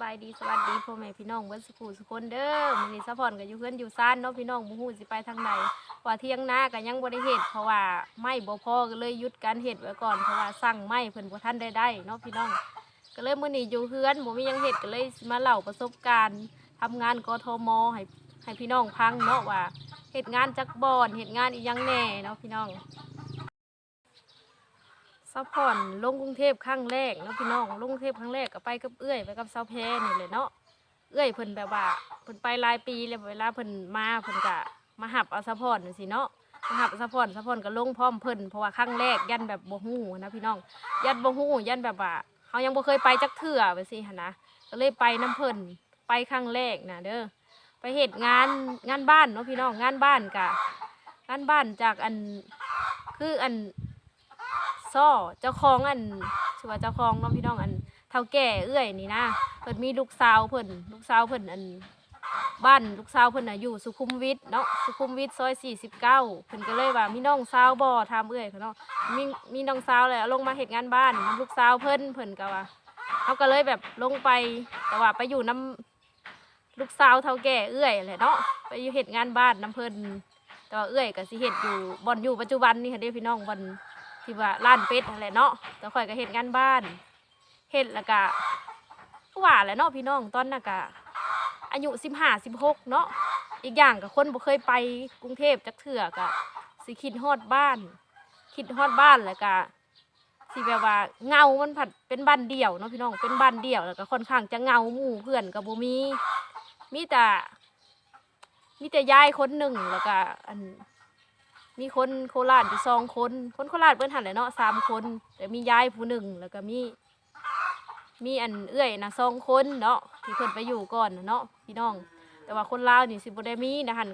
บายดีสวัสดีพ่อแม่พี่น้องเบิ้สุขุสุคนเด้อมื้อนี้ซัพอร์ตก็อยู่เพื่อนอยู่ซ่านเนาะพี่น้องบ่ฮู้สิไปทางใดว่าเที่ยงหน้าก็ยังบ่ได้เฮ็ดเพราะว่าไม้บ่พอก็เลยหยุดการเฮ็ดไว้ก่อนเพราะว่าสั่งไม้เพิ่นบ่ทันได้ได้เนาะพี่น้อง ก็เลยมื้อนี้อยู่เฮือนบ่มียังเฮ็ดก็เลยมาเล่าประสบการณ์ทำงานกทมให้ให้พี่น้องฟังเนาะว่าเฮ็ดงานจักบอนเฮ็ดงานอีหยังแน่เนาะพี่น้อง ซัพอร์ตลงกรุงเทพครั้งแรกเนาะพี่น้องลงกรุงเทพครั้งแรกก็ไปกับเอื้อยไปกับเสาแพรนี่เลยเนาะเอื้อยเพิ่นแบบว่าเพิ่นไปหลายปีแล้วเวลาเพิ่นมาเพิ่นก็มาหับเอาซัพอร์ตจังซี่เนาะมาหับเอาพอร์ตซัพอร์ตก็ลงพร้อมเพิ่นเพราะว่าครั้งแรกยันแบบบ่ฮู้นะพี่น้องยันบ่ฮู้ยันแบบว่าเฮายังบ่เคยไปจักเทื่อไปสิหนะก็เลยไปน้ำเพิ่นไปครั้งแรกนะเด้อไปเฮ็ดงานงานบ้านเนาะพี่น้องงานบ้านกะงานบ้านจากอันคืออัน ซ่อเจ้าของอันชื่อว่าเจ้าของเน้องพี่น้องอันเท่าแก่เอื้อยนี่นะเพิ่นมีลูกสาวเพิ่นลูกสาวเพิ่นอันบ้านลูกสาวเพิ่นน่ะอยู่สุขุมวิทเนาะสุขุมวิทซอย49เพิ่นก็เลยว่ามีน้องสาวบ่ถามเอื้อยเขาเนาะมีมีน้องสาวเลยลงมาเฮ็ดงานบ้านลูกสาวเพิ่นเพิ่นก็ว่าเขาก็เลยแบบลงไปแต่ว่าไปอยู่น้ำลูกสาวเท่าแก่เอื้อยแหละเนาะไปอยู่เฮ็ดงานบ้านน้ำเพิ่นแต่ว่าเอื้อยก็สิเฮ็ดอยู่บ่อนอยู่ปัจจุบันนี่ค่ะเด้พี่น้องบ่อน ที่ว่าร้านเป็ดนั่นแหละเนาะแต่ข่อยก็เฮ็ดงานบ้านเฮ็ดแล้วก็ก็ว่าแหละเนาะพี่น้องตอนน่ะก็อายุสิบห้าสิบหกเนาะอีกอย่างกับคนบ่เคยไปกรุงเทพจักเถื่อก็สิคิดฮอดบ้าน คิดฮอดบ้านแล้วก็สิแบบว่าเงา มันผัดเป็นบ้านเดี่ยวเนาะพี่น้อง เป็นบ้านเดี่ยวแล้วก็ค่อนข้างจะเงาหมู่เพื่อนก็บ่มี มีแต่ มีแต่ยายคนหนึ่งแล้วก็อัน มีคนโคราชอยู่สองคน คนโคราชเพิ่นหันแหละเนาะสามคนแต่มียายผู้หนึ่งแล้วก็มี มีอันเอื้อยนะสองคนเนาะที่เพิ่นไปอยู่ก่อนน่ะเนาะพี่น้อง แต่ว่าคนลาวนี่สิบ่ได้มีนะหัน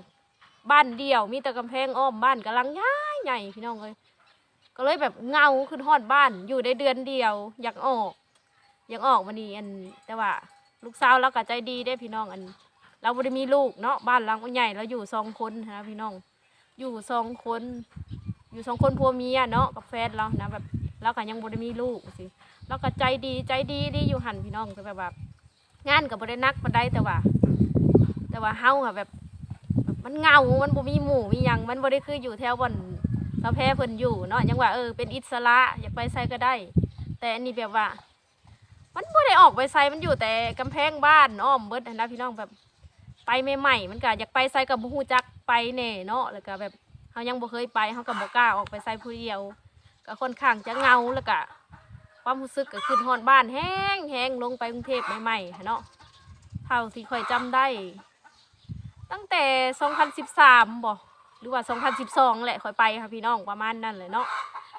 บ้านเดียว มีแต่กำแพงอ้อมบ้านกำลังใหญ่ใหญ่พี่น้องเลยก็เลยแบบเงาขึ้นฮอดบ้านอยู่ได้เดือนเดียว อยากออก อยากออกมานี่อัน แต่ว่า ลูกสาวเราก็ใจดีได้พี่น้องอัน เราบ่ได้มีลูกเนาะบ้านหลังใหญ่เราอยู่สองคนนะพี่น้อง อยู่สองคน อยู่สองคนพัวเมียเนาะกับแฟนเรานะแบบเราก็ยังบ่ได้มีลูกสิเราก็ใจดีใจดีดีอยู่หันพี่น้องแต่แบบ งานก็บ่ได้นักปานใดแต่ว่า แต่ว่าเฮาค่ะแบบมันเงา มันบ่มีหมู่มีหยัง มันบ่ได้คืออยู่แถวบ่นสะแพเพิ่นอยู่เนาะ ยังว่าเออเป็นอิสระอยากไปไสก็ได้ แต่อันนี้แบบว่า มันบ่ได้ออกไปไสมันอยู่แต่กำแพงบ้านอ้อมเบิดนนะพี่น้องแบบ ไปใหม่ๆมันก็อยากไปไสกับบ่ฮู้จัก ไปแน่เนาะแล้วก็แบบเฮายังบ่เคยไปเฮาก็บ่กล้าออกไปไสผู้เดียว ก็ค่อนข้างจะเงาแล้วก็ความรู้สึกก็ขึ้นฮอดบ้านแห้งแห้งลงไปกรุงเทพใหม่ๆเนาะเท่าที่ค่อยจำได้ ตั้งแต่ 2013บ่หรือว่า 2012 แหละค่อยไปค่ะพี่น้องประมาณนั้นเลยเนาะ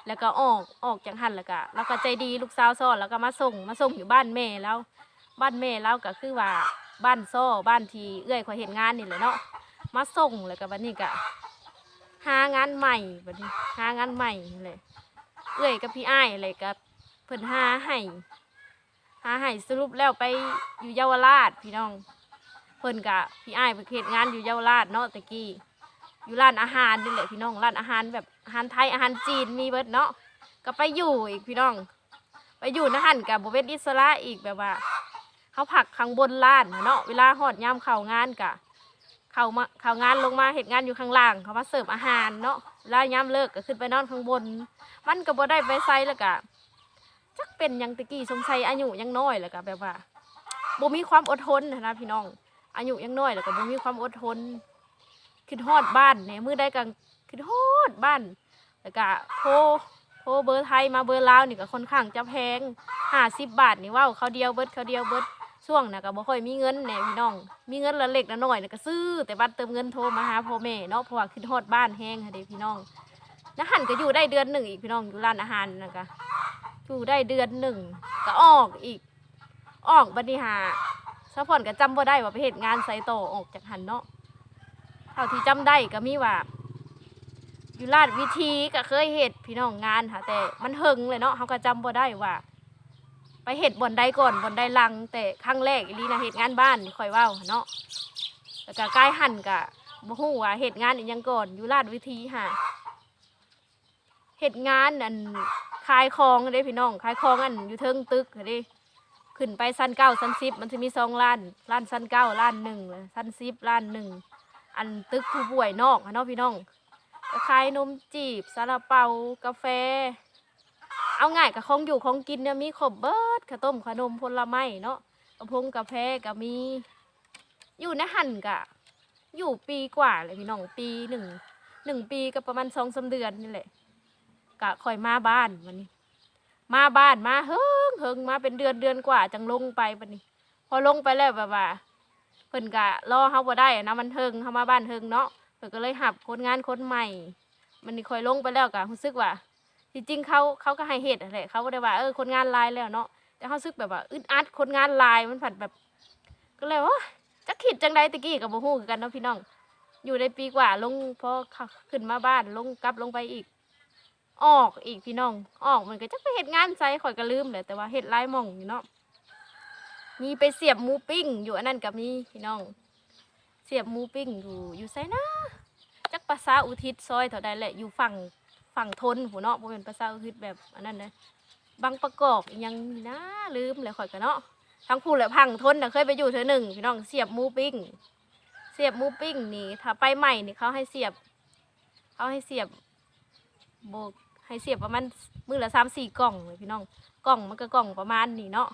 แล้วก็ออกออกจากหันแล้วก็แล้วก็ใจดีลูกสาวซ้อนแล้วก็มาส่งมาส่งอยู่บ้านแม่แล้ว บ้านแม่เราก็คือว่าบ้านซ้อบ้านที่เอื้อยเขาเห็นงานนี่แหละเนาะ มาส่งแล้วก็บัดนี้ก็หางานใหม่บัดนี้หางานใหม่เลยเอื้อยกับพี่อ้ายอะไรกับเพิ่นหาให้หาให้สรุปแล้วไปอยู่เยาวราชพี่น้องเพิ่นกับพี่อ้ายไปเฮ็ดงานอยู่เยาวราชเนาะตะกี้อยู่ร้านอาหารนี่แหละพี่น้องร้านอาหารแบบอาหารไทยอาหารจีนมีเบิดเนาะก็ไปอยู่อีกพี่น้อง ไปอยู่นะหันกับโบเป็นอิสระอีกแบบว่า เขาผักข้างบนล้านเนาะเวลาหอดยามเข่างานกะ เขามาเขางานลงมาเหตุงานอยู่ข้างล่าง เขามาเสิร์ฟอาหารเนาะเวลายามเลิกก็ขึ้นไปนอนข้างบน มันก็บ่ได้ไปไซแล้วกะจักเป็นยังตะกี้สงสัยอายุยังน้อยแล้วก็แบบว่าบ่มีความอดทนนะพี่น้องอายุยังน้อยแล้วก็บ่มีความอดทนขึ้นฮอดบ้านเนี่ยมือได้กัขึ้นฮอดบ้านแล้วก็โทโทรเบอร์ไทยมาเบอร์ลาวนี่ก็ค่อนข้างจะแพงห้าสิบบาทนี่ว่าเขาเดียวเบิร์ดเขาเดียวเบิด ช่วงน่ะก็บ่ค่อยมีเงินแหน่พี่น้อง มีเงินละเล็กละน้อยน่ะก็ซื้อ แต่บัตรเติมเงินโทรมาหาพ่อแม่เนาะเพราะว่าขึ้นฮอดบ้านแห้งค่ะเด้พี่น้องนะหันก็อยู่ได้เดือนหนึ่งอีกพี่น้องอยู่ร้านอาหารนะก็อยู่ได้เดือนหนึ่งก็ออกอีก ออกบัดนี้หาสะพอนก็จำบ่ได้ว่าไปเหตุงานไซโตออกจากหันเนาะเท่าที่จำได้ก็มีว่าอยู่ลาดวิธีก็เคยเห็ดพี่น้องงานค่ะแต่มันเฮงเลยเนาะเขาก็จำบ่ได้ว่า ไปเห็ดบอนใดก่อนบอนใดลัง แต่ครั้งแรกอีลีนะเห็ดงานบ้านคอยเว้าหั้นเนาะแล้วก็ใกล้หั่นกะบ่ฮู้ว่าเห็ดงานอีหยังก่อนอยู่ลาดวิธีค่ะเห็ดงานอันขายของเด้พี่น้องขายของอันอยู่เทิงตึกค่ะเด้ขึ้นไปสั้นเก้าสั้นสิบมันจะมีสองล้านล้านสั้นเก้าล้านหนึ่งเลยสั้นสิบล้านหนึ่งอันตึกผู้ป่วยนอกเนาะพี่น้องก็ขายนมจีบซาลาเปากาแฟ เอาง่ายกับของอยู่ของกินเนี่ยมีครบเบิดข้าวต้มขนมผลไม้เนาะกระพงกาแฟก็มี อยู่ในหันกะ อยู่ปีกว่าเลยพี่น้องปีหนึ่งหนึ่งปีก็ประมาณสองสามเดือนนี่แหละกะคอยมาบ้านวันนี้ มาบ้านมาเฮิงเฮิงมาเป็นเดือนเดือนกว่าจังลงไปบัดนี้ พอลงไปแล้วแบบว่าเพิ่นกะรอเฮาบ่ได้นะมันเฮิงเฮามาบ้านเฮิงเนาะเพิ่นก็เลยหับคนงานคนใหม่ มันนี่คอยลงไปแล้วกะรู้สึกว่า ที่จริงเขาเขาก็ให้เหตุแหละเขาก็ได้ว่าเออคนงานลายแล้วเนาะแต่เขาซึกแบบว่าอึดอัดคนงานลายมันผัดแบบ ก็เลยว่าจะคิดจังใดตะกี้กับบ่ฮู้คือกันเนาะพี่น้อง อยู่ได้ปีกว่าลงพอข,ขึ้นมาบ้านลงกลับลงไปอีก ออกอีกพี่น้อง ออกมันก็จะไปเฮ็ดงานไซข่อยก็ลืมแหละแต่ว่าเฮ็ดลายมองอยู่เนาะมีไปเสียบหมูปิ้งอยู่อันนั้นกับมีพี่น้อง เสียบหมูปิ้งอยู่อยู่ไสนะจักภาษาอุทิศซอยเท่าใดแหละอยู่ฝั่ง ฝั่งทนหัวเนาะบ่เป็นภาษาอุทิศแบบอันนั้นนะบางประกอบอิหยังนี่นะลืมแล้วข่อยก็เนาะทั้งผู้และพังทนน่ะเคยไปอยู่เธอหนึ่งพี่น้องเสียบหมูปิ้งเสียบหมูปิ้งนี่ถ้าไปใหม่นี่เขาให้เสียบเขาให้เสียบโบกให้เสียบประมาณมือละสามสี่กล่องเลยพี่น้องกล่องมันก็กล่องประมาณนี้เนาะ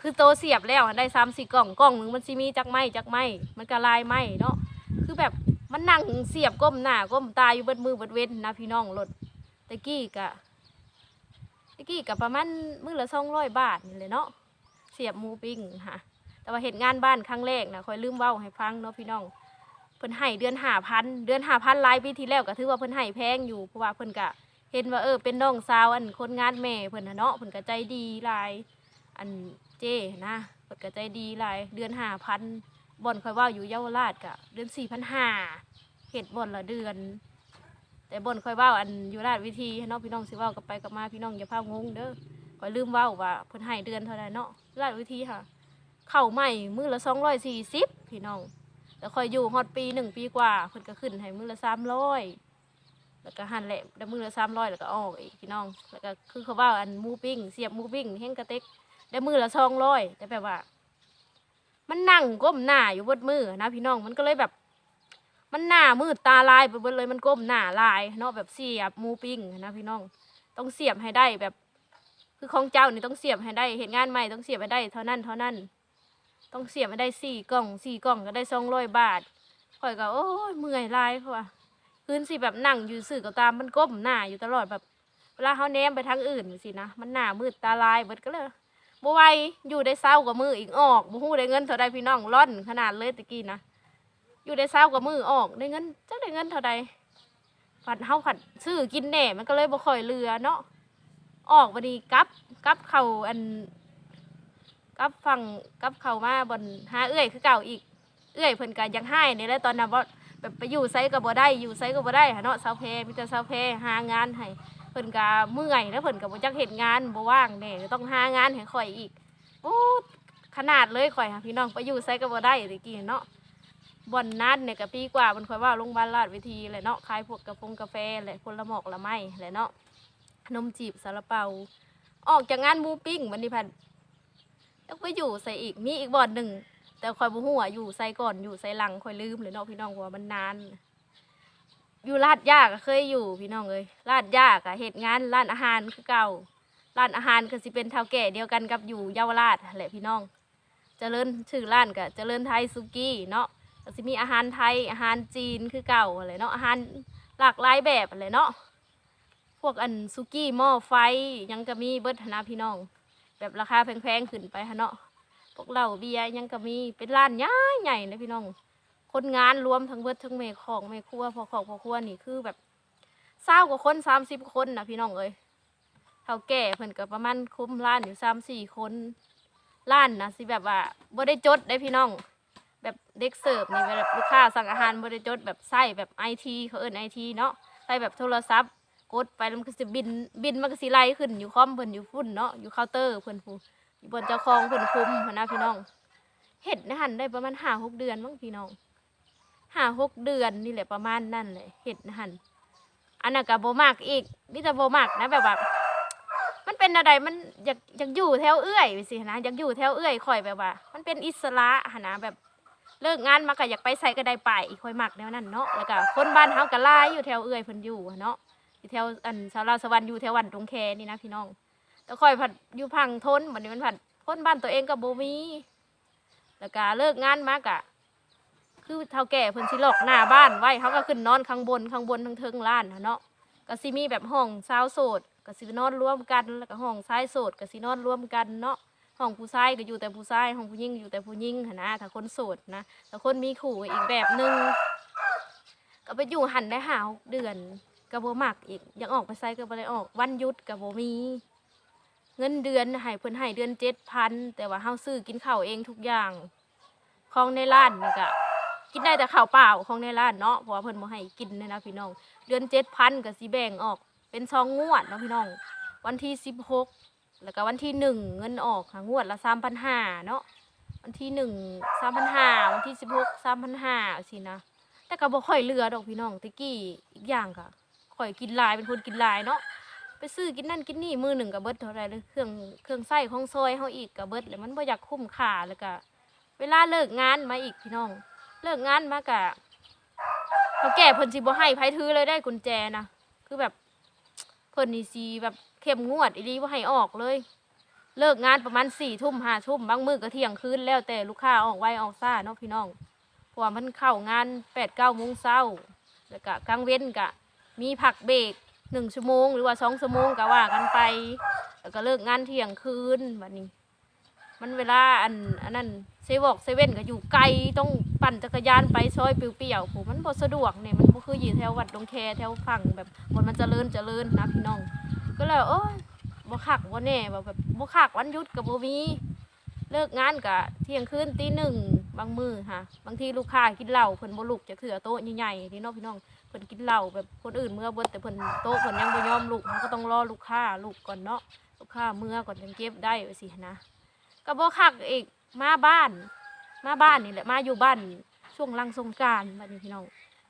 คือโตเสียบแล้วได้สามสี่กล่องกล่องหนึ่งมันซีมีจักไม้จักไม้มันก็ลายไม้เนาะคือแบบ มันนั่งเสียบก้มหน้าก้มตาอยู่เบิดมือเบิดเว้นนะพี่น้องรถตะกี้กะตะกี้กะประมาณมือละสองร้อยบาทนี่เลยเนาะเสียบหมูปิ้งค่ะแต่ว่าเหตุงานบ้านครั้งแรกนะคอยลืมเว้าให้ฟังเนาะพี่น้องเพิ่นให้เดือนหาพันเดือนหาพันลายปีที่แล้วก็ถือว่าเพิ่นให้แพงอยู่เพราะว่าเพิ่นก็เห็นว่าเออเป็นน้องสาวอันคนงานแม่เพิ่นนะเนาะเพิ่นก็ใจดีลาย อันเจ้นะเพิ่นก็ใจดีลายเดือนหาพัน บ่อนคอยว่าอยู่เยาวราชก็เดือนสี่พันห้าเฮ็ดบ่อนละเดือน แต่บ่อนคอยว่าอันอยู่ราชวิธีเนาะพี่น้องสิเว้ากลับไปกับมาพี่น้องอย่าพางงเด้อคอยลืมเว้าว่าเพิ่นให้เดือนเท่าใดเนาะราชวิธีค่ะเข้าใหม่มือละสองร้อยสี่สิบพี่น้องแล้วคอยอยู่ฮอดปีหนึ่งปีกว่าเพิ่นก็ขึ้นให้มือละสามร้อยแล้วก็หั่นแหละได้มือละสามร้อยแล้วก็ออกอีกพี่น้อง แล้วก็คือเขาว่าอันมูปิ้งเสียบมูปิ้งแห้งกระเต็กได้มือละสองร้อยแต่แบบว่า มันนั่งก้มหน้าอยู่บนมือนะพี่น้องมันก็เลยแบบ มันหน้ามืดตาลายไปเบิดเลยมันก้มหน้าลายเนาะแบบเสียบหมูปิ้งนะพี่น้อง ต้องเสียบให้ได้แบบ คือของเจ้านี่ต้องเสียบให้ได้เห็นงานใหม่ต้องเสียบให้ได้เท่านั้นเท่านั้น ต้องเสียบให้ได้สี่กล่องสี่กล่องก็ได้สองร้อยบาทข่อยก็โอ้ยเมื่อยลายเขาว่าคืนสิแบบนั่งอยู่สื่อก็ตามมันก้มหน้าอยู่ตลอดแบบ เวลาเขาแนมไปทางอื่นสินะมันหน้ามืดตาลายเบิดก็เลย บ่ไหวอยู่ได้เศร้ากว่ามืออีกออกบ่ฮู้ได้เงินเท่าใดพี่น้องร่อนขนาดเลยตะกี้นะอยู่ได้เศร้ากว่ามือออกได้เงินจักได้เงินเท่าใดผัดเฮาผัดซื้อกินแหน่มันก็เลยบ่ค่อยเหลือเนาะออกบัดนี้กลับกลับเข้าอันกับฟังกับเขามาบนหาเอื้อยคือเก่าอีกเอื้อยเพิ่นก็ยังให้นี่แหละตอนนั้นบ่แบบไปอยู่ไสก็บ่ได้อยู่ไสก็บ่ได้เนาะเสาเพมีแต่สาเพหางานให้ เพิ่นก็เมื่อยแล้วเพิ่นก็บ่จักเฮ็ดงานบ่ว่างแน่ต้องหางานให้ข่อยอีกโอ้ขนาดเลยข่อยหาพี่น้องไปอยู่ไสก็บ่ได้ตะกี้เนาะบ่อนนัดเนี่ยก็ปีกว่าเพิ่นข่อยว่าโรงพยาบาลราชวิธีแหละเนาะขายพวกกาแฟกาแฟแหละผลหมอกละไม้แหละเนาะนมจีบซาลาเปา ออกจากงานหมูปิ้งวันนี้พันต้องไปอยู่ใส่อีกมีอีกบ่อนหนึ่งแต่คอยบ่ฮู้ว่าอยู่ใส่ก่อนอยู่ใส่หลังคอยลืมเลยเนาะพี่น้องว่ามันนาน อยู่ลาดยากเคยอยู่พี่น้องเลยลาดยากอะเหตุงานร้านอาหารคือเก่าร้านอาหารก็สิเป็นเท่าแก่เดียวกันกับอยู่เยาวราชแหละพี่น้องเจริญชื่อร้านก็เจริญไทยซุกี้เนาะก็สิมีอาหารไทยอาหารจีนคือเก่าอะไรเนาะอาหารหลากหลายแบบอะไรเนาะพวกอันซุกี้หม้อไฟยังก็มีเบิดหั้นะพี่น้อง แบบราคาแพงๆขึ้นไปฮะเนาะพวกเราเบียร์ยังก็มีเป็นร้านใหญ่ใหญ่เลยพี่น้อง คนงานรวมทั้งเบิดทั้งเมของเมฆครัวพอของพอครัวนี่คือแบบเศร้ากว่าคนสามสิบคนนะพี่น้องเอ้ยเท่าแก่เพิ่นก็ประมาณคุ้มร้านอยู่สามสี่คนร้านนะสิแบบว่าบ่ได้จดได้พี่น้อง แบบเด็กเสิร์ฟนี่แบบลูกค้าสั่งอาหารบ่ได้จดแบบใส่แบบไอทีเขาเอิ้นไอทีเนาะใส่แบบโทรศัพท์กดไปแล้วมันก็สิบินบินมันก็สิไล่ขึ้นอยู่คอมเพิ่นอยู่ฝุ่นเนาะอยู่เคาน์เตอร์เพิ่นพูอยู่บนเจ้าของเพิ่นคุมหั้นนะพี่น้องเห็ดนะหันได้ประมาณห้าหกเดือนมั้งพี่น้อง ห้าหกเดือนนี่แหละประมาณนั่นเลยเห็ดหันอันนั้นก็บ่มากอีกนี่แต่บ่มากนะแบบว่ามันเป็นอะไรมันอยากอยากอยู่แถวเอื้อยไปสินะอยากอยู่แถวเอื้อยข่อยแบบว่า มันเป็นอิสระหนะแบบเลิกงานมาก็อยากไปใส่ก็ได้ไปอีกข่อยมักแนวนั้นเนาะแล้วก็คนบ้านเฮาก็หลายอยู่แถวเอื้อยเพิ่นอยู่เนาะอยู่แถวอันชาวลาวสวรรค์อยู่แถววันตรงแคนี่นะพี่น้องแต่ข่อยผัดอยู่พังทนบัดนี้มันผัดคนบ้านตัวเองก็บ่มีแล้วก็เลิกงานมากะ คือเฒ่าแก่เพิ่นสิล็อกหน้าบ้านไว้เขาก็ขึ้นนอนข้างบนข้างบนทั้งเทิงล้านนะเนาะก็สิมีแบบห้องสาวโสดก็สินอนร่วมกันแล้วก็ห้องชายโสดก็สินอนร่วมกันเนาะห้องผู้ชายก็อยู่แต่ผู้ชายห้องผู้หญิงอยู่แต่ผู้หญิงนะถ้าคนโสดนะถ้าคนมีคู่อีกแบบหนึงก็ไปอยู่หันได้หาเดือนก็บ่มักอีกยังออกไปไสก็บ่ได้ออกวันยุดก็บ่มี เงินเดือนให้เพิ่นให้เดือน7,000แต่ว่าเฮาซื้อกินข้าวเองทุกอย่างของในร้านนี่ก็ กินได้แต่ข้าวเปล่าของในร้านเนาะเพราะว่าเพิ่นบ่ให้กินเลยนะพี่น้อง เดือนเจ็ดพันก็สิแบ่งออกเป็นซองงวดเนาะพี่น้อง วันที่สิบหกแล้วก็วันที่หนึ่งเงินออกค่ะงวดละสามพันห้าเนาะวันที่หนึ่งสามพันห้าวันที่สิบหกสามพันห้าสินะแต่ก็บ่ค่อยเหลือดอกพี่น้องตะกี้อีกอย่างค่ะข่อยกินลายเป็นคนกินลายเนาะไปซื้อกินนั่นกินนี่มือหนึ่งกับเบิดเท่าไรเลยเครื่องเครื่องไส้ของซอยเฮาอีกกับเบิดเลยมันบ่อยากคุ้มค่าแล้วก็เวลาเลิกงานมาอีกพี่น้อง เลิกงานมากะเขาแก่เพิ่นสิบ่ให้ไผถือเลยได้กุญแจนะคือแบบเพิ่นนี่สิแบบเข้มงวดอีหลีบ่าให้ออกเลย เลิกงานประมาณ4ทุ่ม5ทุ่มบางมือก็เที่ยงคืนแล้วแต่ลูกค้าออกไวออกซ่าเนาะพี่น้องพราะว่ามันเข้างาน8 9โมงเช้าแล้วก็กลางเว้นก็มีพักเบรก1ชั่วโมง หรือว่า2ชั่วโมงก็ว่ากันไป แล้วก็เลิกงานเที่ยงคืนแบัดนี้ มันเวลาอันอันนั้น เซวอกเซเว่นก็อยู่ไกลต้องปั่นจักรยานไปซอยเปลี่ยวๆผมมันบ่สะดวกเนี่ยมันบ่คืออยู่แถววัดดงแคแถวฝั่งแบบบนมันจเจริญเจริญนะพี่น้อง ก็เลยโอ้ยบ่คักบ่แน่แบบบ่คักวันหยุดก็บ่มีเลิกงานก็เที่ยงคืนตีหนึ่งบางมือค่ะบางทีลูกค้ากินเหล้าเพิ่นบ่ลุกจะเถื่อโต๊ะใหญ่ๆที่เนาะพี่น้องเพิ่นกินเหล้าแบบคนอื่นเมื่อเบิดแต่เพิ่นโต๊ะเพิ่นยังบ่ยอมลุกก็ต้องรอลูกค้าลุกก่อนเนาะลูกค้าเมื่อก่อนจังเก็บได้ว่าสินะก็บ่คักอีก มาบ้าน มาบ้านนี่แหละมาอยู่บ้านช่วงลังสงการบัดนี้พี่น้อง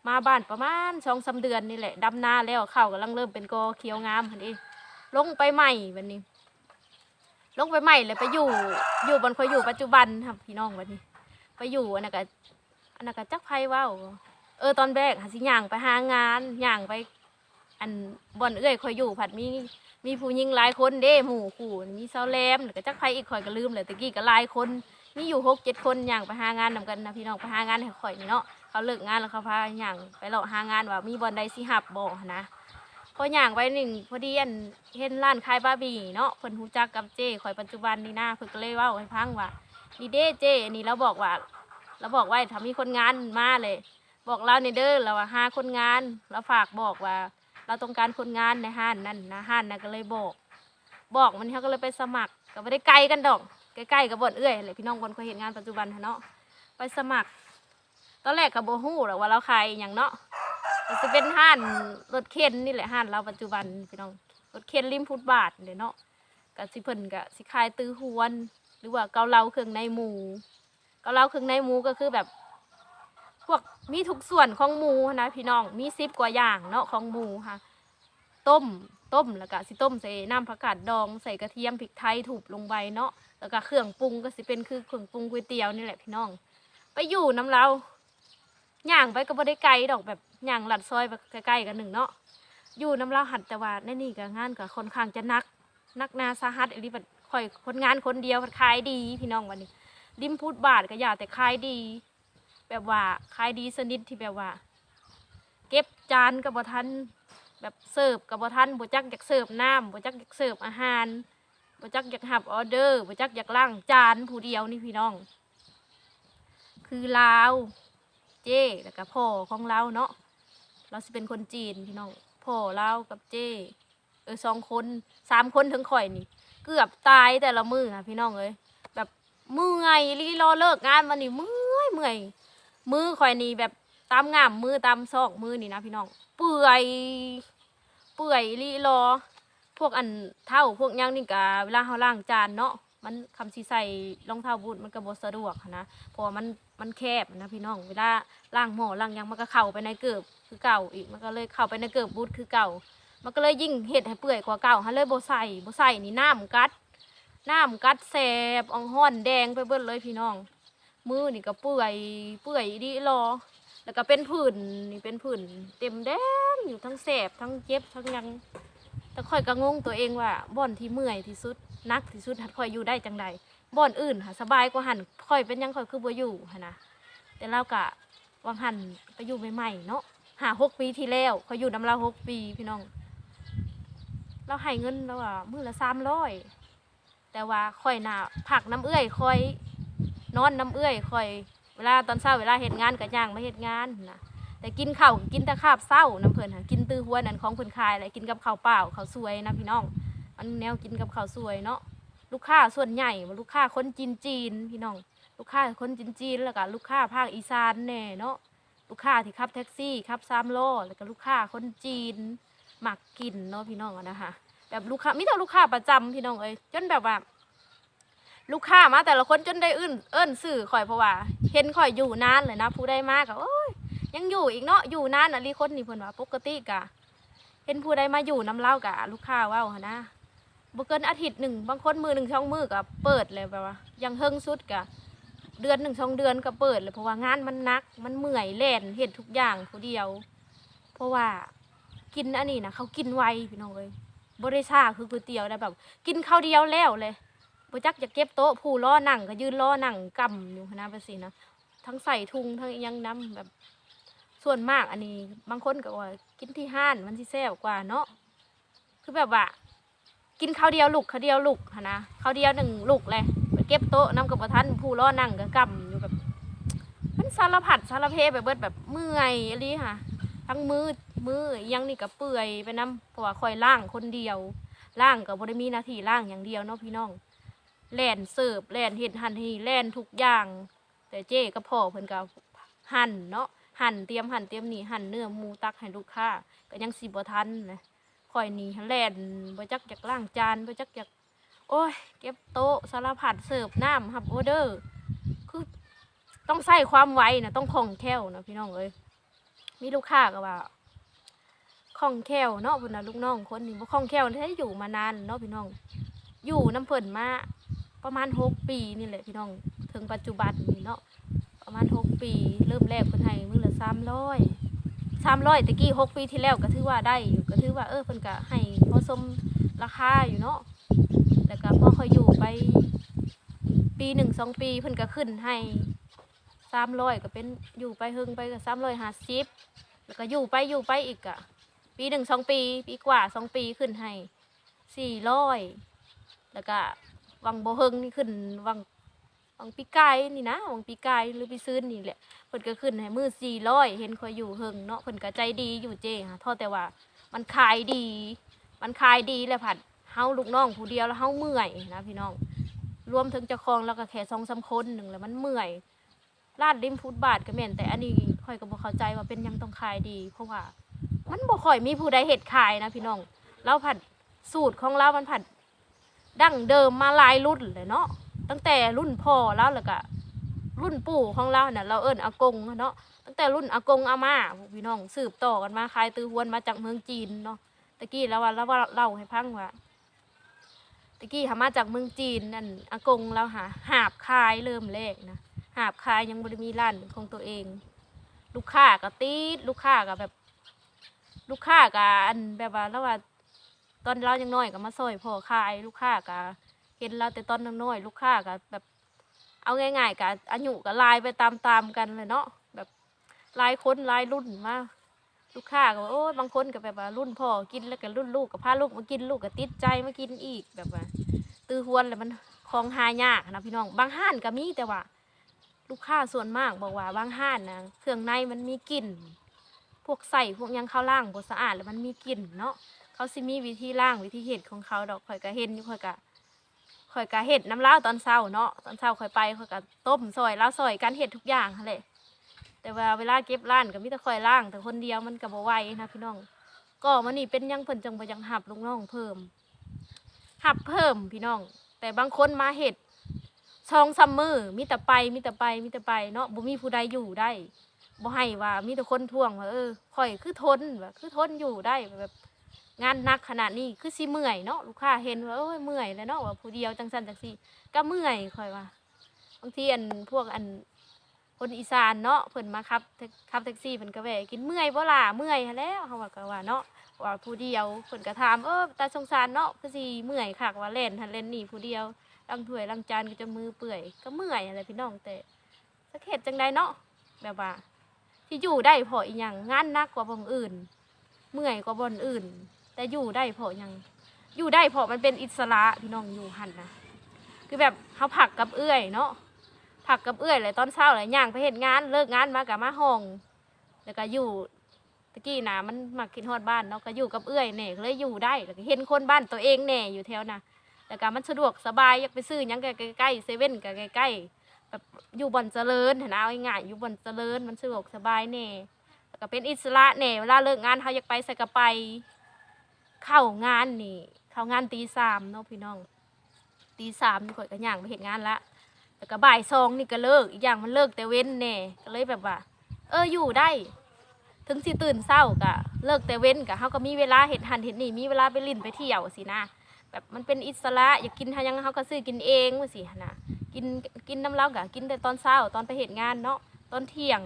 มาบ้านประมาณสองสาเดือนนี่แหละดำนาแล้วข้าวกำลังเริ่มเป็นกอเขียวงามพันเองลงไปใหม่บัดนี้ ลงไปใหม่เลยไปอยู่ อยู่บนคอยอยู่ปัจจุบันครับพี่น้องบัดนี้ ไปอยู่อันนั้นก็อันนั้นก็จักไผเว้าเออตอนแรกหาสิย่างไปหางานย่างไป อันบ่อนเอื้อยคอยอยู่ผัดมีมีผู้หญิงหลายคนเด้หมู่คู่มีสาวแลมแล้วก็จักไผอีกข่อยก็ลืมเลยตะกี้ก็หลายคน มีอยู่หกเจ็ดคนอย่างไปหางานนำกันนะพี่น้องไปหางานให้ข่อยนี่เนาะเขาเลิกงานแล้วเขาพาอย่างไปเลาะหางานว่ามีบอลใดสิหับบ่นะพออย่างไปหนึ่งพอดีอันเห็นร้านขายบาร์บี้เนาะเพิ่นฮู้จักกับเจ้ข่อยปัจจุบันนี่นะเพิ่นก็เลยเว้าให้ฟังว่านี่เด้เจ้อันนี้เราบอกว่าเราบอกไว้ถ้ามีคนงานมาเลย บอกเราในเด้อเราว่าหาคนงานเราฝากบอกว่า เราต้องการคนงานในห้านนั่นนะห้านนั่นก็เลยบอก บอกมันเขาก็เลยไปสมัครก็ไม่ได้ไกลกันดอก ใกล้ๆกับบ่อนเอื้อยเลยพี่น้องคนเคยเห็นงานปัจจุบันเนาะไปสมัคร ตอนแรกกับโบฮู้หรอกว่าเราขายอหย่างเนาะก็จะเป็นห้านรถเข็นนี่แหละห้านเราปัจจุบันพี่น้องรถเข็นริมฟุตบาทเดี๋ยวเนาะกับสิเพิ่นกับสิขายตื้อหวน หรือว่าเกาเหลาเครื่องในหมูเกาเหลาเครื่องในหมูก็คือแบบ พวกมีทุกส่วนของหมูนะพี่น้องมีซิบกว่าอย่างเนาะของหมูค่ะ ต้ม ต้มแล้วก็สิต้มใส่น้ำผักกาดดองใส่กระเทียมพริกไทยถูบลงไปเนาะแล้วก็เครื่องปรุงก็สิเป็นคือเครื่องปรุงก๋วยเตี๋ยวนี่แหละพี่น้อง ไปอยู่น้ำเราย่างไปก็บ่ได้ไกลดอกแบบย่างหลัดซอยไปใกล้ๆกันหนึ่งเนาะอยู่น้ำเราหัดแต่ว่าในนี่ก็งานก็ค่อนข้างจะนักนักนาสาหัสอันนี้แบบค่อยคนงานคนเดียวขายดีพี่น้องวันนี้ริมพูดบาทก็อย่าแต่ขายดี แบบว่าขายดีสนิทที่แบบว่า เก็บจานกับบทัน แบบเสิร์ฟกับบ่ทันบ่จักอยากเสิร์ฟน้ำบ่จักอยากเสิร์ฟอาหารบ่จักอยากหับออเดอร์บ่จักอยากล้างจานผู้เดียวนี่พี่น้อง คือลาวเจ้แล้วก็พ่อของเราเนาะเราสิเป็นคนจีนพี่น้องพ่อเรากับเจ้เออสองคนสามคนถึงข่อยนี่ เกือบตายแต่ละมือค่ะพี่น้องเอ้ยแบบเมื่อยรีรอเลิกงานมานี่เมื่อยเมื่อยมือข่อยนี่แบบตามงามมือตามซอกมือนี่นะพี่น้อง เปื่อย เปื่อยลีรอ พวกอันเท่าพวกหยังนี่กะเวลาเขาล้างจานเนาะมันคำสีใส่รองเท้าบูทมันก็บ่สะดวกนะเพราะว่ามันมันแคบนะพี่น้องเวลาล้างหม้อล้างยังมันก็เข้าไปในเกือบคือเก่าอีกมันก็เลยเข้าไปในเกือบบูทคือเก่า มันก็เลยยิ่งเห็ดให้เปื่อยกว่าเก่าฮะเลยโบใส่โบใส่นี่น้ำกัดน้ำกัดแสบอ่องห้อนแดงไปเบิดเลยพี่น้อง มือนี่ก็เปื่อยเปื่อยดีรอ แล้วก็เป็นผื่นนี่เป็นผื่นเต็มแดงอยู่ทั้งแสบทั้งเจ็บทั้งยังแต่ค่อยก็งงตัวเองว่าบ่อนที่เมื่อยที่สุดนักที่สุดหัดค่อยอยู่ได้จังใดบ่อนอื่นค่ะสบายกว่าหันค่อยเป็นยังค่อยคือบ่อยู่หันนะแต่เรากะวางหันไปอยู่ใหม่ๆเนาะหาหกปีที่แล้วค่อยอยู่น้ำเราหกปีพี่น้อง เราให้เงินแล้วว่ามื้อละสามร้อยแต่ว่าค่อยน่ะผักน้ำเอื้อยค่อยนอนน้ำเอื้อยค่อย เวลาตอนเช้าเวลาเฮ็ดงานก็ย่างมาเฮ็ดงานนะแต่กินข้าวก็กินแต่ข้าวเช้าน้ำเพิ่นกินตื้อหัวนั่นของเพิ่นขายแหละกินกับข้าวเปล่าข้าวสวยนะพี่น้อง มันแนวกินกับข้าวสวยเนาะลูกค้าส่วนใหญ่ลูกค้าคนจีนจีนพี่น้อง ลูกค้าคนจีนจีนแล้วก็ลูกค้าภาคอีสานแน่เนาะลูกค้าที่ขับแท็กซี่ขับสามล้อแล้วก็ลูกค้าคนจีนหมักกินเนาะพี่น้องนะคะแบบลูกค้ามีแต่ลูกค้าประจำพี่น้องเอ้ยจนแบบว่า ลูกค้ามาแต่ละคนจนได้อื่นเอิ้นสื่อข่อยเพราะว่า เห็นข่อยอยู่นานเลยนะผู้ใดมากอะโอ้ยยังอยู่อีกเนาะอยู่นานอะลีคนนี่เพิ่นว่าปกติกะเห็นผู้ใดมาอยู่น้ำเล่ากะลูกค้าว่าหนนะบ่เกินอาทิตย์หนึ่งบางคนมือหนึ่งช่องมือก็เปิดเลยแบบว่า ยังเฮิงสุดกะเดือนหนึ่งช่องเดือนก็เปิดเลยเพราะว่างานมันนัก มันเมื่อยแล่นเห็นทุกอย่างผู้เดียว เพราะว่ากินอันนี้นะเขากินไวพี่น้องเลยบริชาคือก๋วยเตี๋ยวได้แบบ กินข้าวเดียวแล้วเลย บ่จักจะเก็บโต๊ะผู้ล้อนั่งก็ยืนล้อนั่งกำอยู่นะไปสินะทั้งใส่ทุงทั้งยังน้ำแบบส่วนมากอันนี้บางคนก็ว่ากินที่ห้านมันที่แซ่บกว่าเนาะคือแบบว่า กินข้าวเดียวลูกข้าวเดียวลูกนะข้าวเดียวหนึ่งลูกเลยไปเก็บโต๊ะน้ำกับประทันผู้ล้อนั่งก็กำอยู่แบบมันสารพัดสารเพแบบเบิดแบบเมื่อยอะไรค่ะ ทั้งมือมือยังนี่ก็เปื่อยไปน้ำเพราะว่าคอยล่างคนเดียวล่างกับบริมีนาทีล่างอย่างเดียวเนาะพี่น้อง แล่นเสิร์ฟแล่นเห็ดหั่นทีแล่นทุกอย่าง แต่เจ๊ก็พ่อเพิ่นก็หั่นเนาะหั่นเตรียมหั่นเตรียมนี่หั่นเนื้อหมูตักให้ลูกค้าก็ยังสิบ่ทันนะคอยนี่แล่นบ่จักอยากล้างจานบ่จักอยากโอ้ย เก็บโต๊ะสารพัดเสิร์ฟน้ำฮับออเดอร์ คือต้องใส่ความไวนะต้องคล่องแคล่วนะพี่น้องเอ้ยมีลูกค้าก็ว่าคล่องแคล่วเนาะพุ่นนะลูกน้องคนนี้บ่คล่องแคล่วแท้อยู่มานานเนาะพี่น้อง อยู่น้ำเพิ่นมา ประมาณหกปีนี่แหละพี่น้องถึงปัจจุบันนี่เนาะประมาณหกปี เริ่มแรกเพิ่นให้มื้อละสามร้อยสามร้อยตะกี้หกปีที่แล้วก็ถือว่าได้อยู่ก็ถือว่าเออเพิ่นก็ให้พอสมราคาอยู่เนาะแล้วก็พอค่อยอยู่ไปปีหนึ่งสองปีเพิ่นก็ขึ้นให้สามร้อยก็เป็นอยู่ไปเฮิงไปก็สามร้อยห้าสิบแล้วก็อยู่ไปอยู่ไปอีกอะปีหนึ่งสองปี ปีกว่าสองปีขึ้นให้สี่ร้อยแล้วก็ วังโบเฮิงนี่ขึ้นวังวังปีกายนี่นะวังปีกายหรือปีซื้นนี่แหละเพิ่นก็ขึ้นให้มือสี่ร้อยเห็นคอยอยู่เฮิงเนาะเพิ่นก็ใจดีอยู่เจ้ค่ะทอดแต่ว่ามันขายดี มันขายดีแล้วผัดเฮาลูกน้องผู้เดียวแล้วเฮาเมื่อยนะพี่น้องรวมถึงเจ้าของแล้วก็แค่สองสามคนหนึ่งแล้วมันเมื่อยลาดริมฟุตบาทก็แม่นแต่อันนี้คอยก็บ่เข้าใจว่าเป็นยังต้องขายดี เพราะว่า มันบ่ค่อยมีผู้ใดเห็ดขายนะพี่น้องเราผัดสูตรของเรามันผัด ดั้งเดิมมาหลายรุ่นเลยเนาะตั้งแต่รุ่นพ่อแล้วแล้วก็รุ่นปู่ของเราเนี่ยเราเอิ้นอากงเนาะตั้งแต่รุ่นอากงอาม่าพี่น้องสืบต่อกันมาขายตือหวนมาจากเมืองจีนเนาะตะกี้แล้วว่าเราเล่าให้พังว่าตะกี้หามาจากเมืองจีนนั่นอากงแล้วหาหาบคายเริ่มแรกนะหาบคายยังบริมีร้านเป็นของตัวเอง ลูกค้าก็ตีดลูกค้าก็แบบ ลูกค้าก็อันแบบว่าแล้วว่า ตอนเรายังน้อยก็มาซอยพ่อขายลูกค้าก็เห็นเราแต่ตอนน้อยๆลูกค้าก็แบบ เอาง่ายๆก็อายุก็ลายไปตามๆกันเลยเนาะแบบลายคนลายรุ่นมาลูกค้าก็ว่าโอ้ยบางคนก็แบบว่ารุ่นพ่อกินแล้วก็รุ่นลูกก็พาลูกมากินลูกก็ติดใจมากินอีกแบบว่า ตือหวนแล้วมันของหายากนะพี่น้องบางห้านก็มีแต่ว่า ลูกค้าส่วนมากบอกว่าบางห้านนะเครื่องในมันมีกลิ่นพวกใส่พวกยังข้าวล่างบ่สะอาดแล้วมันมีกลิ่นเนาะ เขาสิมีวิธีล่างวิธีเห็ดของเขาดอกข่อยก็เห็นอยู่ข่อยก็ข่อยก็เห็ดน้ำเล้าตอนเช้าเนาะตอนเช้าข่อยไปข่อยก็ต้มซอยแล้วซอยกันเห็ดทุกอย่างหั่นแหละแต่ว่าเวลาเก็บร้านก็มีแต่ข่อยล่าง แต่คนเดียวมันก็บ่ไหวนะพี่น้อง ก็มันนี่เป็นยังเพิ่นจังบ่ยังหับลูกน้องเพิ่มหับเพิ่มพี่น้อง แต่บางคนมาเห็ดช่องซัมเมอร์มีแต่ไปมีแต่ไปมีแต่ไปเนาะบ่มีผู้ใดอยู่ได้บ่ให้ว่ามีแต่คนท่วงว่าเออข่อยคือทนแบบคือทนอยู่ได้แบบ งานหนักขนาดนี้คือสิเมื่อยเนาะลูกค้าเห็นว่าโอ้ยเมื่อยแล้วเนาะว่าผู้เดียวจังสันจังซี่ก็เมื่อยค่อยว่าบางทีอันพวกอันคนอีสานเนาะเพิ่นมาขับแท็กขับแท็กซี่เพิ่นก็แวะกินเมื่อยบ่ล่ะเมื่อยแล้วเขาว่าก็ว่าเนาะว่าผู้เดียวเพิ่นก็ถามเออตาสงสารเนาะคือสิเมื่อยคักว่าเล่นหันเล่นนี่ผู้เดียวล้างถ้วยล้างจานก็จนมือเปื่อยก็เมื่อยอะไรพี่น้องแต่สักเฮ็ดจังไดเนาะแบบว่า ที่อยู่ได้พราะอีหยังงานหนักกว่าบ่อนอื่น เมื่อยกว่าบ่อนอื่น แต่อยู่ได้เพราะยังอยู่ได้เพราะมันเป็นอิสระพี่น้องอยู่หันนะคือแบบเขาผักกับเอื้อยเนาะผักกับเอื้อยเลยตอนเช้าเลยย่างไปเห็นงานเลิกงานมากับมาห้อง แล้วก็อยู่ตะกี้นะมันมักกินฮอดบ้านเนาะก็อยู่กับเอื้อยแหน่เลยอยู่ได้แล้วก็เห็นคนบ้านตัวเองแหน่อยู่แถวน่ะแล้วก็มันสะดวกสบายอยากไปซื้อยังใกล้ๆเซเว่นก็ใกล้ๆแบบอยู่บ่อนเจริญหั้นเอาง่ายอยู่บ่อนเจริญมันสะดวกสบายแหน่แล้วก็เป็นอิสระแหน่เวลาเลิกงานเขาอยากไปใส่กระไป เข้างานนี่ เข้างานตีสามเนาะพี่น้องตีสามนี่ข่อยก็ย่างไปเห็นงานละแล้วก็บ่ายสองนี่ก็เลิกอีกอย่างมันเลิกแต่เว้นแน่ก็เลยแบบว่า เอออยู่ได้ ถึงสิตื่นเศร้าก็เลิกแต่เว้นก็เฮาก็มีเวลาเห็ดหันเห็ดนี่มีเวลาไปลิ่นไปเที่ยวสินะแบบมันเป็นอิสระอยากกินหายังเฮาก็ซื้อกินเองว่าสินะกินกินน้ำเล้าก็กินแต่ตอนเช้าตอนไปเห็ดงานเนาะตอนเที่ยง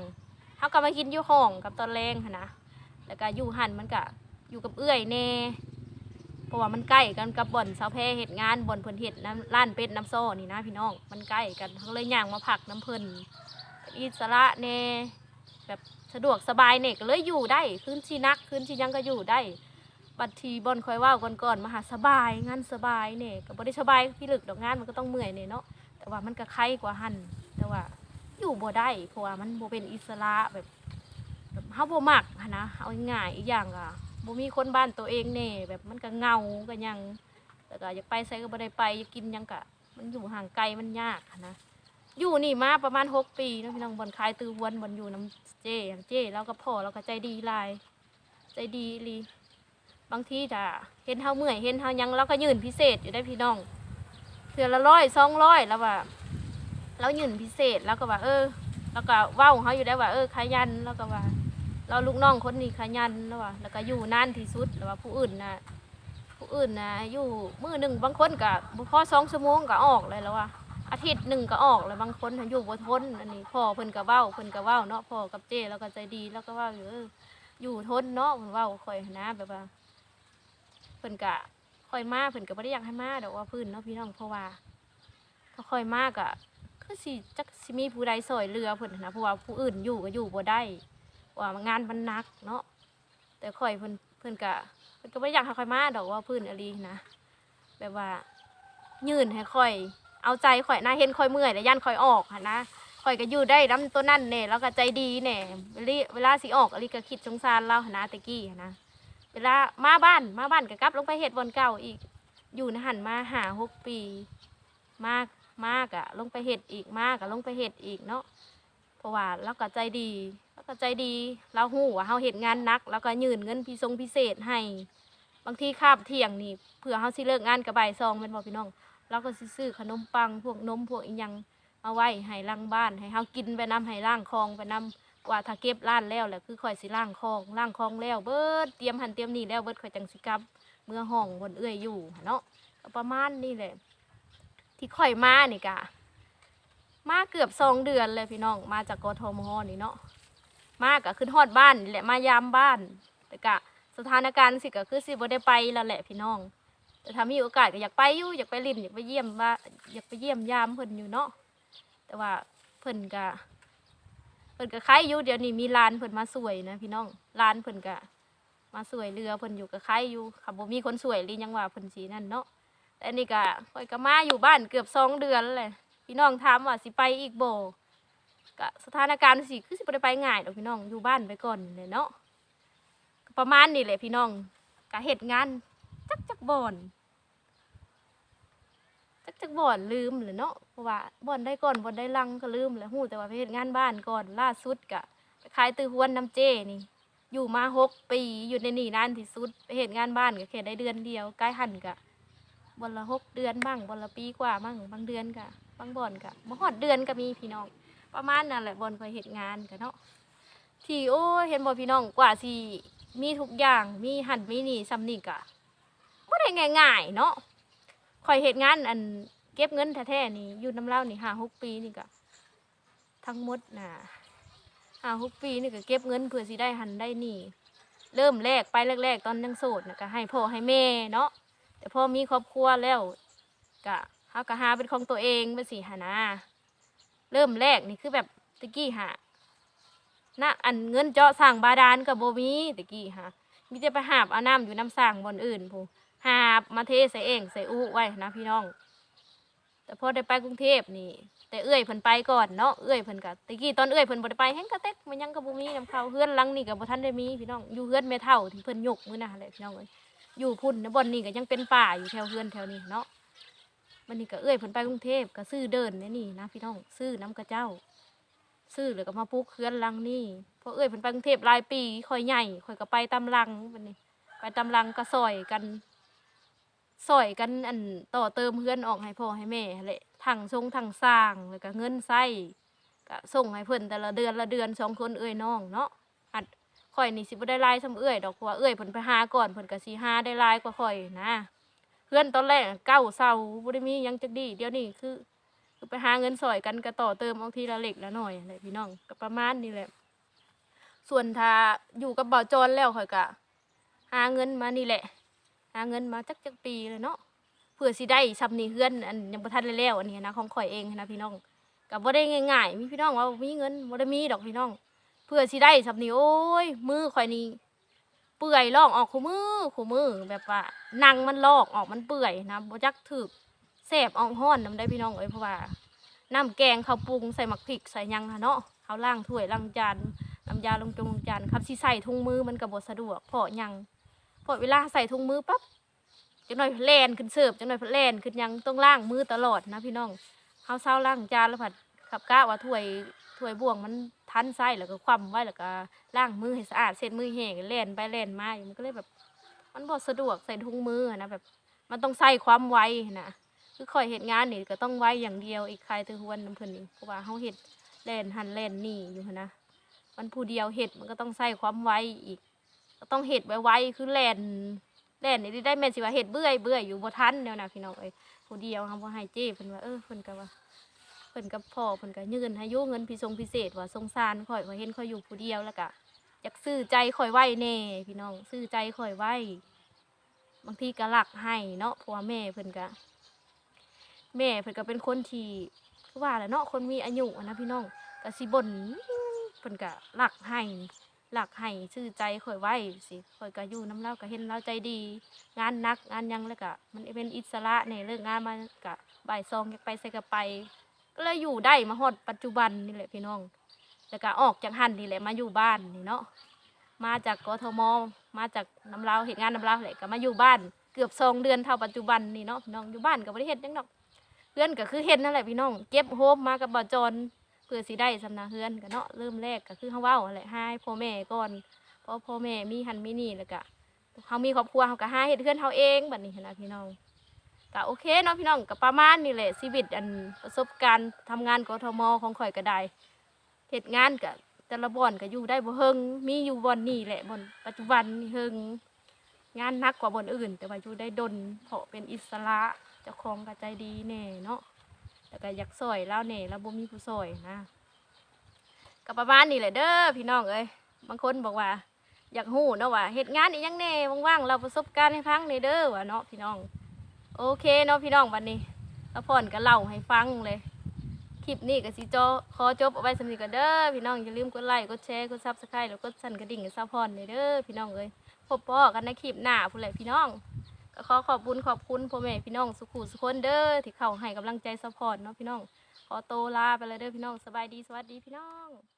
เฮาก็มากินอยู่ห้องกับตอนแรงนนะแล้วก็อยู่หันมันก็ อยู่กับเอื้อยแน่เพราะว่ามันใกล้กันกับบ่อนสาวแพเห็ดงานบ่อนเพิ่นเห็ดน้ำร้านเป็ดน้ำโซ่นี่นะพี่น้องมันใกล้กันเขาเลยย่างมาผักน้ำเพิ่นอิสระแน่แบบสะดวกสบายเน่ก็เลยอยู่ได้คืนชีนักคืนชียังก็อยู่ได้บัดทีบ่อนคอยว่าก่อนก่อนๆมาหาสบายงานสบายเนี่ยก็บ่ได้สบายพี่หลึกดอกงานมันก็ต้องเมื่อยเนี่ยเนาะแต่ว่ามันก็ไข้กว่าหันแต่ว่าอยู่บ่ได้เพราะว่ามันบ่เป็นอิสระแบบแบบเฮาบ่มักนะเอาง่ายอีกอย่างก็ บ่มีคนบ้านตัวเองแน่แบบมันก็เงาก็ยังแต่ก็อยากไปไสก็บ่ได้ไปอยากกินหยังก็มันอยู่ห่างไกลมันยากนะอยู่นี่มาประมาณหกปีเนาะพี่น้องบอนคายตือวนบอนอยู่น้ำเจ้เจ้แล้วก็พ่อแล้วก็ใจดีหลาย ใจดีอีหลีบางทีถ้าเห็นเฮาเมื่อยเห็นเฮาหยังเราก็ยืนพิเศษอยู่ได้พี่น้องเทื่อละร้อยสองร้อยแล้วว่าเรายืนพิเศษแล้วก็ว่า เออ แล้วก็เว้าเฮาอยู่ได้ว่าเออขยันแล้วก็ว่า เราลูกน้องคนนี้ขยันแล้วว่าแล้วก็อยู่นานที่สุดแล้วว่าผู้อื่นนะผู้อื่นนะอยู่มือหนึ่งบางคนก็บ่พอสองชั่วโมงก็ออกเลยแล้วว่าอาทิตย์หนึ่งก็ออกแล้วบางคนอยู่บ่ทนอันนี้พ่อเพิ่นก็เว้าเพิ่นก็เว้าเนาะพ่อกับเจ้แล้วก็ใจดีแล้วก็เว้าอยู่เอออยู่ทนเนาะเพิ่นเว้าคอยนะแบบว่าเพิ่นก็คอยมาเพิ่นก็บ่ได้อยากให้มาดอกว่าพื้นเนาะพี่น้องเพราะว่าถ้าคอยมากอะคือสิจักสิมีผู้ใดซอยเรือเพิ่นนะเพราะว่าผู้อื่นอยู่ก็อยู่บ่ได้ ว่างานมันหนักเนาะแต่ข่อยเพิ่นเพิ่นก็เพิ่นก็ได้อยากให้ข่อยมาดอกว่าพิ่นอะไรนะแบบว่า ยื่นให้ข่อย เอาใจข่อยนะเห็นข่อยเมื่อยแล้วย่านข่อยออกหันนะข่อยก็อยู่ได้นํตัวนั่นแน่แล้วก็ใจดีแน่เวลาเวลาสิออกอะไรก็คิดสงสารเราหันนะตะกี้หันนะเวลามาบ้านมาบ้านก็กลับลงไปเฮ็ดบนเก่าอีก อยู่ในหันมาหาหกปี มากมากอะลงไปเฮ็ดอีกมากอะลงไปเฮ็ดอีกเนาะ เพราะว่าเราก็ใจดีเราก็ใจดีเราหูว่าเราเห็นงานนักแล้วก็ยืนเงินพิทรงพิเศษให้ บางทีคาบเที่ยงนี่เผื่อเขาสิเลิกงานกับบ่ายซองเป็นบอกพี่น้องเราก็สิซื้อขนมปังพวกนมพวกอีหยังมาไว้ให้ล้างบ้าน ให้เขากินไปน้ำให้ล้างคลองไปน้ำกว่าถ้าเก็บร้านแล้วแหละคือข่อยสิล้างคลองล้างคลองแล้วเบิดเตรียมหันเตรียมนี่แล้วเบิดข่อยจังสิกลับ เมื่อห้องบนเอื้อยอยู่เนาะประมาณนี่แหละที่ข่อยมานี่กะ มาเกือบสองเดือนเลยพี่น้อง มาจากกทมนี่เนาะมาก็ขึ้นฮอดบ้านนี่แหละมายามบ้าน แต่กะสถานการณ์สิก็คือสิบ่ได้ไปแล้วแหละพี่น้อง แต่ถ้ามีโอกาสก็อยากไปอยู่อยากไปลินอยากไปเยี่ยมว่าอยากไปเยี่ยมยามเพิ่นอยู่เนาะแต่ว่าเพิ่นก็เพิ่นก็คล้ายอยู่เดี๋ยวนี้มีร้านเพิ่นมาสวยนะพี่น้องร้านเพิ่นก็มาสวยเรือเพิ่นอยู่ก็คล้ายอยู่ค่ะบ่มีคนสวยหรือยังว่าเพิ่นสีนั่นเนาะแต่นนี้ก็ข่อยก็มาอยู่บ้านเกือบสองเดือนแล้วแหละ พี่น้องถามว่าสิไปอีกโบก็สถานการณ์สิคือสิได้ไปง่ายดอกพี่น้องอยู่บ้านไปก่อนเลยเนาะประมาณนี้แหละพี่น้องก็เฮ็ดงานจักจักบ่อนจักจักบ่อนลืมเลยเนาะเพราะว่าบ่อนได้ก่อนบ่อนได้ลังก็ลืมแล้วฮู้แต่ว่าไปเฮ็ดงานบ้านก่อนล่าสุดก็ไปขายตือหวนน้ำเจนี่อยู่มาหกปีอยู่ในนี่นานที่สุดไปเฮ็ดงานบ้านก็แค่ได้เดือนเดียวใกล้หันก็บนละหกเดือนบ้างบนละปีกว่าบ้างบางเดือนกะ บางบ่อนกะบ่ฮอดเดือนก็มีพี่น้อง ประมาณนั่นแหละบ่อนคอยเฮ็ดงานกะเนาะที่โอ้ยเห็นบ่พี่น้องกว่าสิมีทุกอย่างมีหันมีนี่ซ้ำนี่กะบ่ได้ง่ายๆเนาะข่อยเฮ็ดงานอันเก็บเงินแท้ๆนี่อยู่น้ำเล่านี่ห้าหกปีนี่กะทั้งหมดน่ะห้าหกปีนี่ก็เก็บเงินเพื่อสิได้หันได้นี่ เริ่มแรกไปแรกๆ ตอนยังโสดน่ะก็ให้พ่อให้แม่เนาะแต่พอมีครอบครัวแล้วก็ เฮาก็หาเป็นของตัวเองไปสิหานะเริ่มแรกนี่คือแบบตะกี้หานะอันเงินเจาะสร้างบาดาลกับโบมีตะกี้หามีแต่ไปหาบเอาน้ำอยู่น้ำสร้างบนอื่นพูหาบมาเทใส่เองใส่อู้ไว้นะพี่น้อง แต่พอได้ไปกรุงเทพนี่ แต่เอื้อยเพิ่นไปก่อนเนาะเอื้อยเพิ่นก็ตะกี้ตอนเอื้อยเพิ่นบ่ได้ไปแฮงกระเต็กมันยังก็บ่มีนํเขาเฮือนลังนี่ก็บ่ทันได้มีพี่น้องอยู่เฮือนแม่เฒ่าที่เพิ่นยกมื้อน่ะแหละพี่น้องเอ้ยอยู่พุ่นนะบนนี่ก็ยังเป็นป่าอยู่แถวเฮือนแถวนี้เนาะ มันนี่ก็เอื้อยเพิ่นไปกรุงเทพก็ซื้อเดินเนี่ยนี่นะพี่น้องซื้อน้ำกระเจ้า ซื้อแล้วก็มาปลูกเฮือนลังนี่พอเอื้อยเพิ่นไปกรุงเทพหลายปีค่อยใหญ่ค่อยก็ไปตาลังบัดนี้ไปตาลังก็ซอยกันซอยกันอันต่อเติมเฮือนออกให้พ่อให้แม่แหละทั้งทรงทั้งสร้างแล้วก็เงินใช้ก็ส่งให้เพิ่นแต่ละเดือนละเดือนสองคนเอ้ยน้องเนาะอัดข่อยนี่สิบ่ได้หลายซ้ำเอ้ยดอกเพราะว่าเอื้อยเพิ่นไปหาก่อนเพิ่นก็สิหาได้หลายกว่าข่อยนะ เพื่อนตอนแรกเก้าเศร้าบ่ได้มีหยังจักดี เดี๋ยวนี้คือคือไปหาเงินซอยกันก็ต่อเติมเอาทีละเล็กละหน่อยอะไรพี่น้องก็ประมาณนี้แหละ ส่วนถ้าอยู่กับเบาจรแล้วข่อยก็หาเงินมานี่แหละ หาเงินมาจักจักปีเลยเนาะเพื่อสิได้ซับนี่เฮือนอันยังบ่ทันได้แล้วอันนี้นะของข่อยเองนะพี่น้องก็บ่ได้ง่ายๆมีพี่น้องว่ามีเงินบ่ได้มีดอกพี่น้อง เพื่อสิได้ซับนี่โอ้ยมือข่อยนี่ เปื่อยลอกออกคู่มือคู่มือแบบว่าหนังมันลอกออกมันเปื่อยนะบ่จักถึกแสบออกห้อนนํได้พี่น้องเอ้ยเพราะว่าน้ำแกงเขาปรุงใส่หมักพริกใส่ยังค่ะเนาะเขาล้างถ้วยล้างจานน้ำยาลงจงลงจานครับสิใส่ถุงมือมันก็บ่สะดวกพราะหยังพอเวลาใส่ถุงมือปั๊บจังหน่อยแลนขึ้นเสิร์ฟจังหน่อยแลนขึ้นยังต้องล้างมือตลอดนะพี่น้องเขาเศร้าล้างจานแล้วผัดขับก้าวว่าถ้วย ถ้วยบ่วงมันทันไส้แล้วก็คว่ำไว้แล้วก็ล้างมือให้สะอาดเสร็จมือแห้งแล่นไปแล่นมามันก็เลยแบบ มันบ่สะดวกใส่ถุงมือนะแบบ มันต้องใส่ความไวนะคือคอยเห็ดงานนี่ก็ต้องไวอย่างเดียวอีกใครตือหวนน้ำเพิ่นนี่เพราะว่าเขาเห็ดแล่นหันแล่นนี่อยู่นะมันผู้เดียวเห็ดมันก็ต้องใส่ความไวอีก ก็ต้องเห็ดไวๆคือแล่นแล่นนี่ได้แม่นสิว่าเห็ดเบื่อยเบื่อยอยู่บ่ทันแนวนะพี่น้องเอ้ยผู้เดียวเฮาบ่ให้เจ้เพิ่นว่าเออเพิ่นก็ว่า พิ่นกับพ่อเพิ่นก็ยืนให้อยู่เงินพิทรงพิเศษว่าสงสารข่อยว่าเห็นข่อยอยู่ผู้เดียวแล้วก็อยากซื้อใจข่อยไว้แน่พี่น้องซื้อใจข่อยไว้บางทีก็รักให้เนาะเพราะว่าแม่เพิ่นก็แม่เพิ่นก็เป็นคนที่คือว่าแหละเนาะคนมีอายุอะนะพี่น้องก็สิบ่นเพิ่นก็รักให้หลักให้ชื่อใจข่อยไว้สิข่อยก็อยู่น้ำเล่าก็เห็นเราใจดี งานนักงานยังแล้วก็มันเป็นอิสระในเรื่องงานมันก็บ่ายซองอยากไปใส่กระไป เลยอยู่ได้มาฮอดปัจจุบันนี่แหละพี่น้อง แล้วก็ออกจากหันนี่แหละมาอยู่บ้านนี่เนาะ มาจากกทม มาจากน้ำเล่าวเหตุงานน้ำเล่าวแหละก็มาอยู่บ้าน เกือบสองเดือนเท่าปัจจุบันนี่เนาะพี่น้องอยู่บ้านก็บ่ได้เฮ็ดหยังดอกเพื่อนก็คือเฮ็ดนั่นแหละพี่น้อง เก็บโฮมมากับบ่จรเพื่อสิได้สำนาเฮือนกันเนาะเริ่มแรกก็คือเฮาเว้าหั่นแหละให้พ่อแม่ก่อนเพราะพ่อแม่มีหันมีนี่แล้วก็เฮามีครอบครัวเฮาก็หาเฮ็ดเฮือนเฮาเองบัดนี้นะพี่น้อง ก็โอเคเนาะพี่น้องก็ประมาณนี้แหละชีวิตอันประสบการณ์ทำงานกทมของข่อยก็ได้เฮ็ดงานก็แต่ละบ่อนก็อยู่ได้บ่เฮิงมีอยู่บ่อนนี่แหละบ่อนปัจจุบันนี่เฮิงงานหนักกว่าบ่อนอื่น แต่ว่าอยู่ได้ดนเพราะเป็นอิสระเจ้าของก็ใจดีแน่เนาะแล้วก็อยากซอยแล้วแน่แล้วบ่มีผู้ซอยนะก็ประมาณนี้แหละเด้อพี่น้องเอ้ยบางคนบอกว่า อยากหู้เนาะว่าเหตุงานอีหยังแน่ว่างๆเราประสบการณ์ให้ฟังในเด้อว่าเนาะพี่น้อง โอเคเนาะพี่น้องวันนี้แล้วพ่อนก็เล่าให้ฟังเลย คลิปนี้ก็สิจอขอจบเอาไว้สำนีกันเด้อพี่น้องอย่าลืมกดไลค์กดแชร์กดซับสไครต์แล้วกดสั่นกระดิ่งให้ซัพพอร์ตในอยเด้อพี่น้องเอ้ยพบพ่อกันในคลิปหน้าพุ่นแหละพี่น้องก็ขอขอบคุณขอบคุณพ่อแม่พี่น้องสุขุสุขคนเด้อที่เข้าให้กำลังใจซัพพอร์ตเนาะพี่น้องขอโตลาไปเลยเด้อพี่น้องสบายดีสวัสดีพี่น้อง